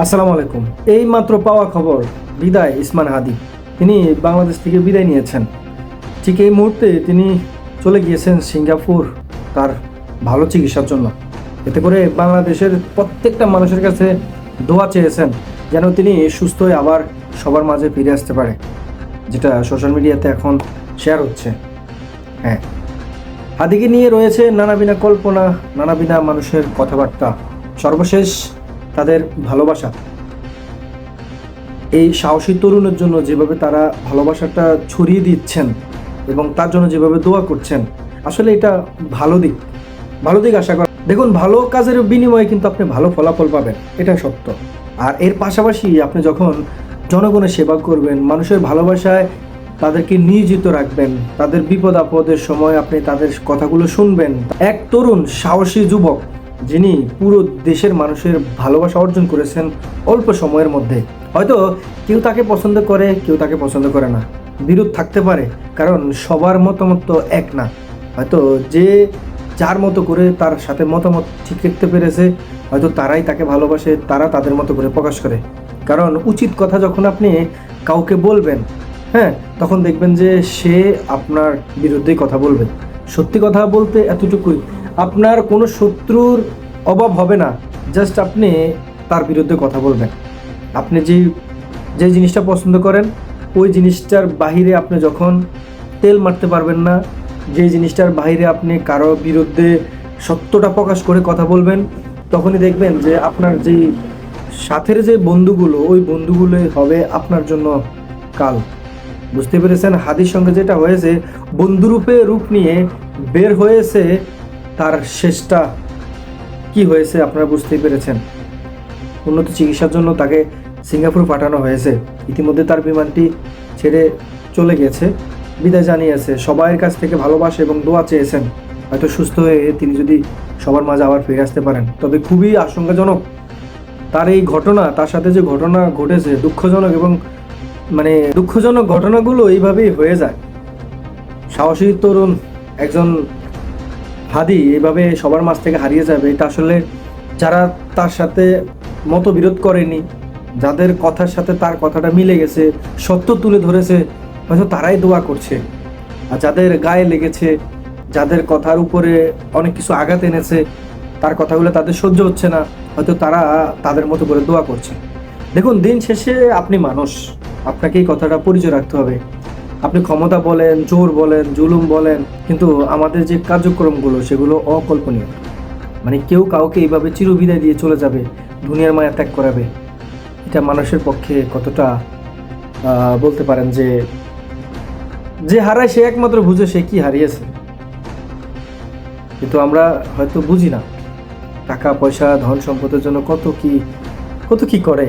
আসসালামু আলাইকুম। এই মাত্র পাওয়া খবর, বিদায় ইসমান হাদি। তিনি বাংলাদেশ থেকে বিদায় নিয়েছেন। ঠিক এই মুহূর্তে তিনি চলে গিয়েছেন সিঙ্গাপুর তার ভালো চিকিৎসার জন্য। এতে করে বাংলাদেশের প্রত্যেকটা মানুষের কাছে দোয়া চেয়েছেন যেন তিনি সুস্থ হয়ে আবার সবার মাঝে ফিরে আসতে পারে, যেটা সোশ্যাল মিডিয়াতে এখন শেয়ার হচ্ছে। হ্যাঁ হাদিকে নিয়ে রয়েছে নানাবিনা কল্পনা নানাবিনা মানুষের কথাবার্তা। সর্বশেষ তাদের ভালোবাসা। এই সাহসী তরুণের জন্য যেভাবে তারা ভালোবাসাটা ছড়িয়ে দিচ্ছেন এবং তার জন্য যেভাবে দোয়া করছেন, আসলে এটা ভালো দিক। ভালো দিক আশা করা। দেখুন, ভালো কাজের বিনিময়ে কিন্তু আপনি ভালো ফলাফল পাবেন, এটা সত্য। আর এর পাশাপাশি আপনি যখন জনগণের সেবা করবেন, মানুষের ভালোবাসায় তাদেরকে নিয়োজিত রাখবেন, তাদের বিপদ আপদের সময় আপনি তাদের কথাগুলো শুনবেন। এক তরুণ সাহসী যুবক যিনি পুরো দেশের মানুষের ভালোবাসা অর্জন করেছেন অল্প সময়ের মধ্যে। হয়তো কেউ তাকে পছন্দ করে, কেউ তাকে পছন্দ করে না। বিরোধ থাকতে পারে, কারণ সবার মতামত তো এক না। হয়তো যে যার মতো করে তার সাথে মতামত ঠিক রাখতে পেরেছে, হয়তো তারাই তাকে ভালোবাসে, তারা তাদের মতো করে প্রকাশ করে। কারণ উচিত কথা যখন আপনি কাউকে বলবেন হ্যাঁ তখন দেখবেন যে সে আপনার বিরুদ্ধেই কথা বলবে। সত্যি কথা বলতে এতটুকুই। আপনার কোনো শত্রুর অভাব হবে না। জাস্ট আপনি তার বিরুদ্ধে কথা বলবেন। আপনি যে যে জিনিসটা পছন্দ করেন, ওই জিনিসটার বাহিরে আপনি যখন তেল মারতে পারবেন না, যে জিনিসটার বাইরে আপনি কারও বিরুদ্ধে সত্যটা প্রকাশ করে কথা বলবেন, তখনই দেখবেন যে আপনার যে সাথের যে বন্ধুগুলো, ওই বন্ধুগুলোই হবে আপনার জন্য কাল। বুঝতে পেরেছেন? হাদির সঙ্গে যেটা হয়েছে, বন্ধুরূপে রূপ নিয়ে বের হয়েছে তার শেষটা কি হয়েছে আপনারা বুঝতেই পেরেছেন। উন্নত চিকিৎসার জন্য তাকে সিঙ্গাপুর পাঠানো হয়েছে। ইতিমধ্যে তার বিমানটি ছেড়ে চলে গেছে। বিদায় জানিয়েছে, সবাইয়ের কাছ থেকে ভালোবাসা এবং দোয়া চেয়েছেন। হয়তো সুস্থ হয়ে তিনি যদি সবার মাঝে আবার ফিরে আসতে পারেন। তবে খুবই আশঙ্কাজনক তার এই ঘটনা, তার সাথে যে ঘটনা ঘটেছে, দুঃখজনক এবং মানে দুঃখজনক ঘটনাগুলো এইভাবেই হয়ে যায়। সাহসী তরুণ একজন হাদি এভাবে সবার মাঝ থেকে হারিয়ে যাবে, এটা আসলে যারা তার সাথে মতবিরোধ করেনি, যাদের কথার সাথে তার কথাটা মিলে গেছে, সত্য তুলে ধরেছে, হয়তো তারাই দোয়া করছে। আর যাদের গায়ে লেগেছে, যাদের কথার উপরে অনেক কিছু আঘাত এনেছে, তার কথাগুলো তাদের সহ্য হচ্ছে না, হয়তো তারা তাদের মতো করে দোয়া করছে। দেখুন, দিন শেষে আপনি মানুষ, আপনাকে এই কথাটা পরিচয় রাখতে হবে। আপনি ক্ষমতা বলেন জোর বলেন, জুলুম বলেন, কিন্তু আমাদের যে কার্যক্রমগুলো সেগুলো অকল্পনীয়। মানে কেউ কাউকে এইভাবে চিরবিদায় দিয়ে চলে যাবে, দুনিয়ার মায়া ত্যাগ করাবে। এটা মানুষের পক্ষে কতটা বলতে পারেন যে যে হারায় সে একমাত্র বুঝে সে কি হারিয়েছে। কিন্তু আমরা হয়তো বুঝি না, টাকা, পয়সা ধন সম্পদের জন্য কত কি কত কি করে।